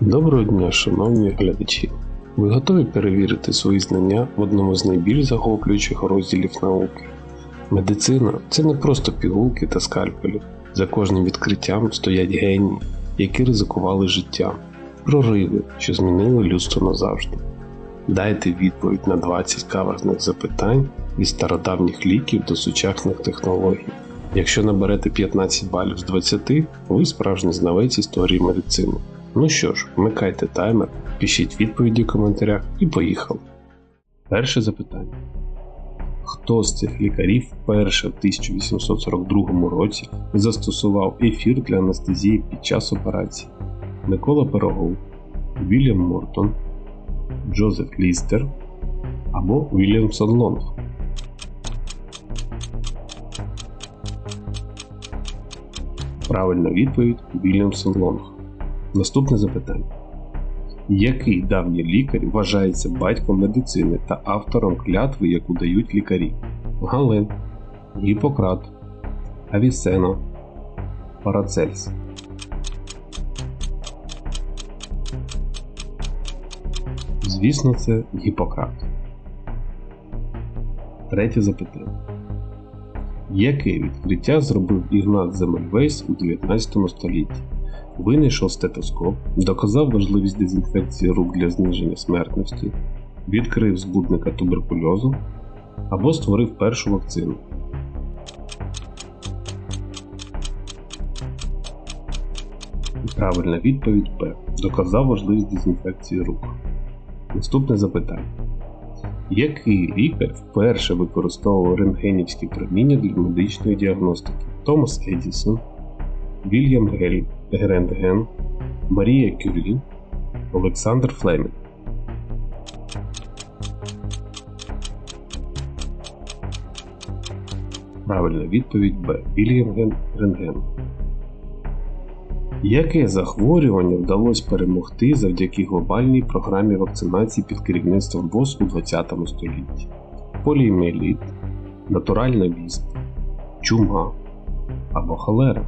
Доброго дня, шановні глядачі! Ви готові перевірити свої знання в одному з найбільш захоплюючих розділів науки? Медицина це не просто пігулки та скальпелі. За кожним відкриттям стоять генії, які ризикували життям, прориви, що змінили людство назавжди. Дайте відповідь на 20 каверзних запитань від стародавніх ліків до сучасних технологій. Якщо наберете 15 балів з 20, ви справжній знавець історії медицини. Ну що ж, вмикайте таймер, пишіть відповіді в коментарях і поїхали. Перше запитання. Хто з цих лікарів вперше в 1842 році застосував ефір для анестезії під час операції? Микола Пирогов, Вільям Мортон, Джозеф Лістер або Вільямсон Лонг? Правильна відповідь Вільямсон Лонг. Наступне запитання. Який давній лікар вважається батьком медицини та автором клятви, яку дають лікарі? Гален, Гіппократ, Авісена, Парацельс. Звісно, це Гіппократ. Третє запитання. Яке відкриття зробив Ігнат Земельвейс у 19 столітті? Винайшов стетоскоп, доказав важливість дезінфекції рук для зниження смертності, відкрив збудника туберкульозу або створив першу вакцину. Правильна відповідь П. Доказав важливість дезінфекції рук. Наступне запитання. Який лікар вперше використовував рентгенівські проміння для медичної діагностики? Томас Едісон, Вільям Гель, Грентген, Марія Кюрі, Олександр Флемінг. Правильна відповідь Б. Вільям Рентген. Яке захворювання вдалося перемогти завдяки глобальній програмі вакцинації під керівництвом ВОЗ у ХХ столітті? Поліоміеліт, натуральна віспа, чума або холера?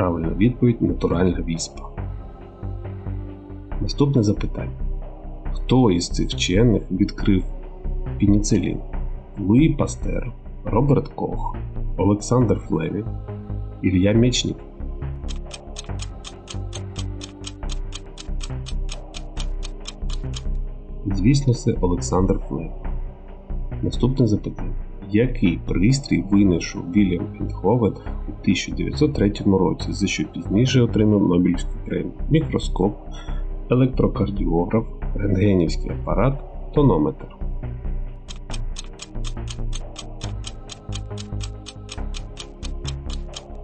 Правильна відповідь натуральна віспа. Наступне запитання. Хто із цих вчених відкрив пеніцилін? Луї Пастер, Роберт Кох, Олександр Флемінг, Ілля Мечник. Звісно, це Олександр Флемінг. Наступне запитання. Який пристрій винайшов Вільям Ендховен у 1903 році, за що пізніше отримав Нобелівську премію? Мікроскоп, електрокардіограф, рентгенівський апарат, тонометр.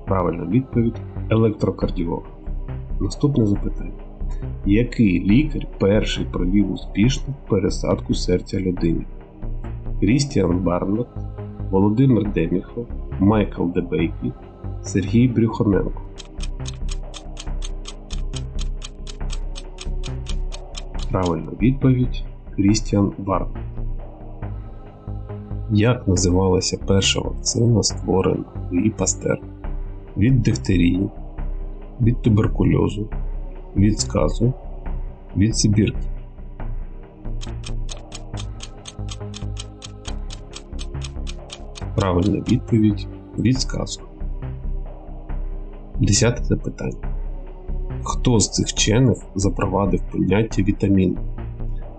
Правильна відповідь електрокардіограф. Наступне запитання. Який лікар перший провів успішну пересадку серця людини? Крістіан Барнет, Володимир Деміхов, Майкл Дебейкі, Сергій Брюхоненко. Правильна відповідь Крістіан Барнет. Як називалася перша вакцина, створена Луї Пастер? Від дифтерії, від туберкульозу, від сказу, від сибірки. Правильна відповідь від сказу. Десяте запитання. Хто з цих вчених запровадив поняття вітамін?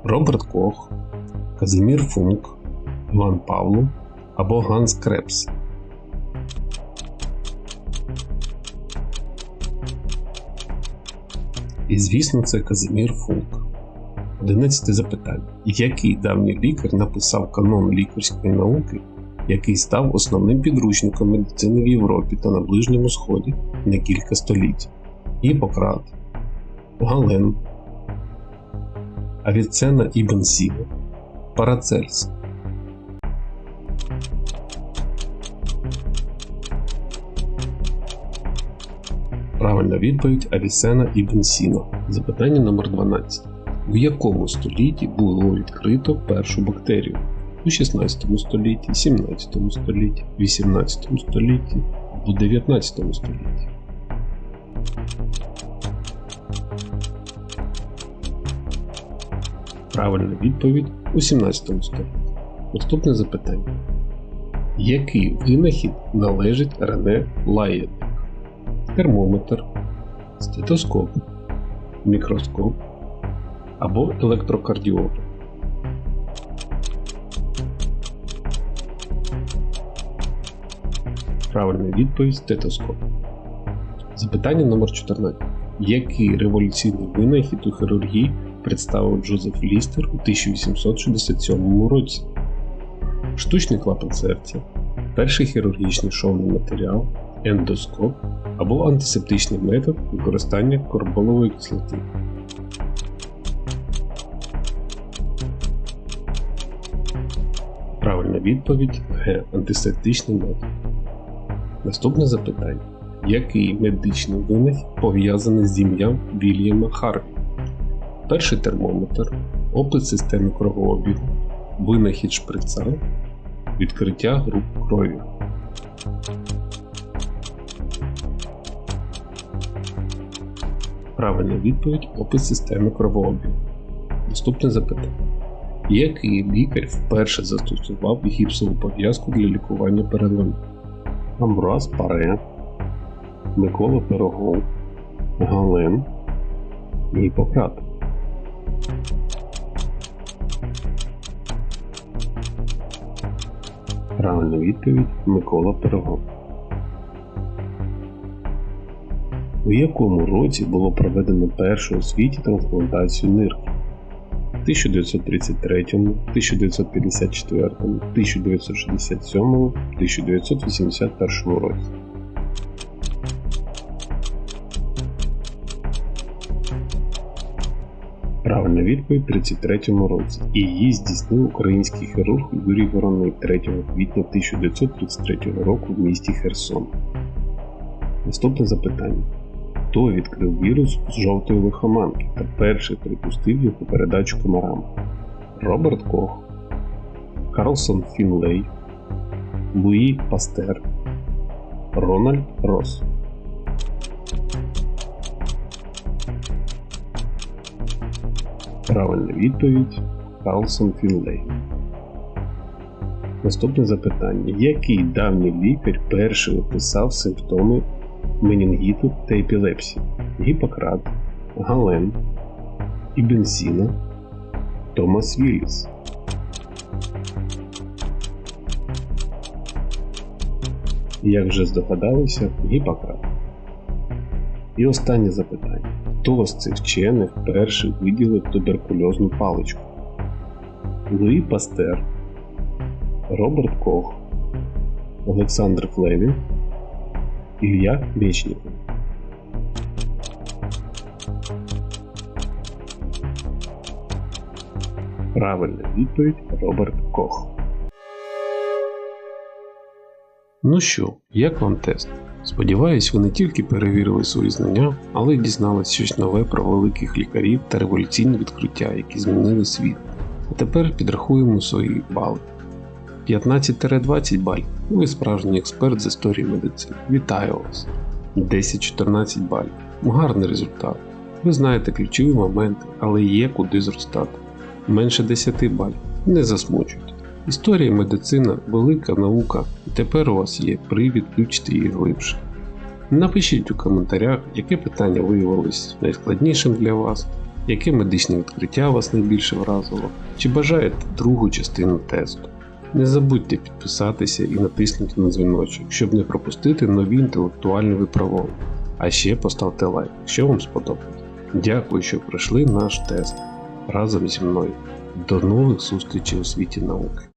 Роберт Кох, Казимір Функ, Іван Павло або Ганс Крепс? І звісно, це Казимір Функ. Одинадцяте запитання. Який давній лікар написав канон лікарської науки, який став основним підручником медицини в Європі та на Ближньому Сході на кілька століть? Гіппократ, Гален, Авіцена Ібн Сіна, Парацельс. Правильна відповідь Авісена Ібн Сіна. Запитання номер 12. В якому столітті було відкрито першу бактерію? У 16 столітті, 17 столітті, 18 столітті або 19 столітті? Правильна відповідь у 17 столітті. Наступне запитання. Який винахід належить Рене Лаєт? Термометр, стетоскоп, мікроскоп або електрокардіограф? Правильна відповідь стетоскоп. Запитання номер 14. Який революційний винахід у хірургії представив Джозеф Лістер у 1867 році? Штучний клапан серця, перший хірургічний шовний матеріал, ендоскоп або антисептичний метод використання карболової кислоти. Правильна відповідь Г. Антисептичний метод. Наступне запитання. Який медичний винахід пов'язаний з ім'ям Вільяма Харві? Перший термометр, опис системи кровообігу, винахід шприца, відкриття груп крові. Правильна відповідь опис системи кровообігу. Наступне запитання. Який лікар вперше застосував гіпсову пов'язку для лікування переломів? Амбраз Паре, Микола Пирогов, Гален, Гіппократ. Правильна відповідь Микола Пирогов. У якому році було проведено першу у світі трансплантацію нирки? 1933, 1954, 1967, 1981 році. Правильна відповідь 33 році. І її здійснив український хірург Юрій Вороний 3 квітня 1933 року в місті Херсон. Наступне запитання. Хто відкрив вірус з жовтої лихоманки та перший припустив його передачу комарам? Роберт Кох, Карлсон Фінлей, Луї Пастер, Рональд Росс. Правильна відповідь Карлсон Фінлей. Наступне запитання. Який давній лікар перший описав симптоми менінгіту та епілепсії? Гіппократ, Гален, Ібенсіна, Томас Вілліс. Як вже здогадалися, Гіппократ. І останнє запитання. Хто з цих вчених перший виділив туберкульозну паличку? Луї Пастер, Роберт Кох, Олександр Флевін, Ілля Мечніков. Правильна відповідь Роберт Кох. Ну що, як вам тест? Сподіваюсь, ви не тільки перевірили свої знання, але й дізналися щось нове про великих лікарів та революційні відкриття, які змінили світ. А тепер підрахуємо свої бали. 15-20 балів. Ви справжній експерт з історії медицини. Вітаю вас! 10-14 балів. Гарний результат. Ви знаєте ключові моменти, але є куди зростати. Менше 10 балів. Не засмучуйте. Історія медицина велика наука, і тепер у вас є привід вивчити її глибше. Напишіть у коментарях, яке питання виявилось найскладнішим для вас, яке медичне відкриття вас найбільше вразило, чи бажаєте другу частину тесту. Не забудьте підписатися і натиснути на дзвіночок, щоб не пропустити нові інтелектуальні виправовування. А ще поставте лайк, якщо вам сподобалось. Дякую, що пройшли наш тест разом зі мною. До нових зустрічей у світі науки!